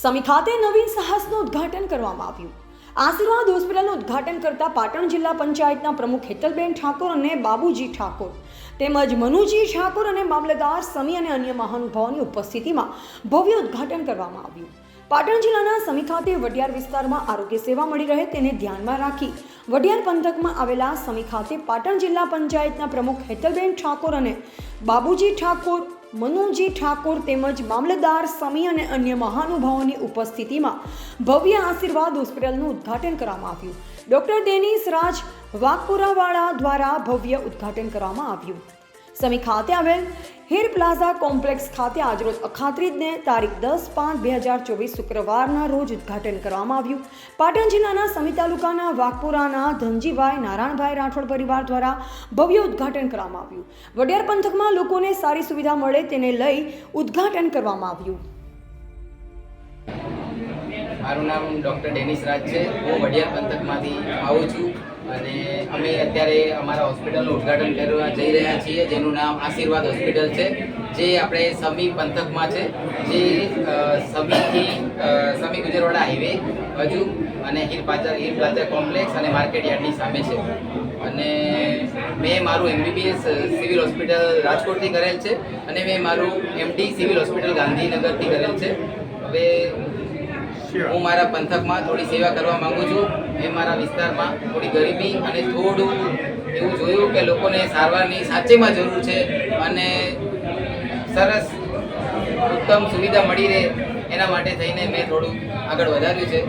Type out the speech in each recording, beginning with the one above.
સમી ખાતે નવીન સાહસનું ઉદ્ઘાટન કરવામાં આવ્યું. આશીર્વાદ હોસ્પિટલનું ઉદ્ઘાટન કરતા પાટણ જિલ્લા પંચાયતના પ્રમુખ હેતલબેન ઠાકોર અને બાબુજી ઠાકોર તેમજ મનુજી ઠાકોર અને મામલતદાર સમી અને અન્ય મહાનુભાવોની ઉપસ્થિતિમાં ભવ્ય ઉદ્ઘાટન કરવામાં આવ્યું. પાટણ જિલ્લાના સમી ખાતે વડિયાર વિસ્તારમાં આરોગ્ય સેવા મળી રહે તેને ધ્યાનમાં રાખી વડિયાર પંથકમાં આવેલા સમી ખાતે પાટણ જિલ્લા પંચાયતના પ્રમુખ હેતલબેન ઠાકોર અને બાબુજી ઠાકોર મનુજી ઠાકોર તેમજ મામલતદાર સમી અને અન્ય મહાનુભાવોની ઉપસ્થિતિમાં ભવ્ય આશીર્વાદ હોસ્પિટલનું ઉદ્ઘાટન કરવામાં આવ્યું. ડોક્ટર ડેનિસ રાજ વાકપુરાવાળા દ્વારા ભવ્ય ઉદ્ઘાટન કરવામાં આવ્યું. સમી ખાતે આવેલ હીર પ્લાઝા કોમ્પ્લેક્સ ખાતે આજરોજ અખાત્રીજને તારીખ દસ પાંચ બે હજાર ચોવીસ શુક્રવારના રોજ ઉદ્ઘાટન કરવામાં આવ્યું. પાટણ જિલ્લાના સમી તાલુકાના વાઘપુરાના ધનજીભાઈ નારાયણભાઈ રાઠોડ પરિવાર દ્વારા ભવ્ય ઉદ્ઘાટન કરવામાં આવ્યું. વડિયાર પંથકમાં લોકોને સારી સુવિધા મળે તેને લઈ ઉદ્ઘાટન કરવામાં આવ્યું. મારું નામ ડૉક્ટર ડેનિસ રાજ છે. હું વડિયાર પંથકમાંથી આવું છું અને અમે અત્યારે અમારા હોસ્પિટલનું ઉદ્ઘાટન કરવા જઈ રહ્યા છીએ, જેનું નામ આશીર્વાદ હોસ્પિટલ છે, જે આપણે સમી પંથકમાં છે, જે સમીથી સમી ગુજરવાડા હાઈવે હજુ અને હીર પાચર હીર પ્લાઝા કોમ્પ્લેક્સ અને માર્કેટ યાર્ડની સામે છે. અને મેં મારું એમબીબીએસ સિવિલ હોસ્પિટલ રાજકોટથી કરેલ છે અને મેં મારું એમડી સિવિલ હોસ્પિટલ ગાંધીનગરથી કરેલ છે. હવે હું મારા પંથકમાં થોડી સેવા કરવા માંગુ છું. મેં મારા વિસ્તારમાં થોડી ગરીબી અને થોડું એવું જોયું કે લોકોને સારવારની સાચેમાં જરૂર છે અને સરસ ઉત્તમ સુવિધા મળી રહે એના માટે થઈને મેં થોડું આગળ વધાર્યું છે.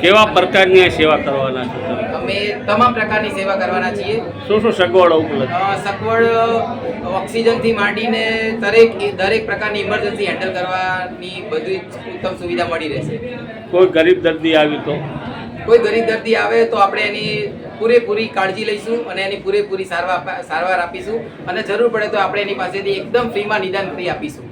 કેવા પ્રકારની સેવા કરવાના છો તમે? અમે તમામ પ્રકારની સેવા કરવાના છીએ. શું શું સગવડો ઉપલબ્ધ? સગવડ ઓક્સિજનથી માંડીને દરેક દરેક પ્રકારની ઇમરજન્સી હેન્ડલ કરવાની બધી ઉત્તમ સુવિધા મળી રહેશે. કોઈ ગરીબ દર્દી આવી તો? કોઈ ગરીબ દર્દી આવે તો આપણે એની પૂરેપૂરી કાળજી લઈશું અને એની પૂરેપૂરી સારવાર સારવાર આપીશું. અને જરૂર પડે તો આપણે એની પાસેથી એકદમ ફ્રીમાં નિદાન ફ્રી આપીશું.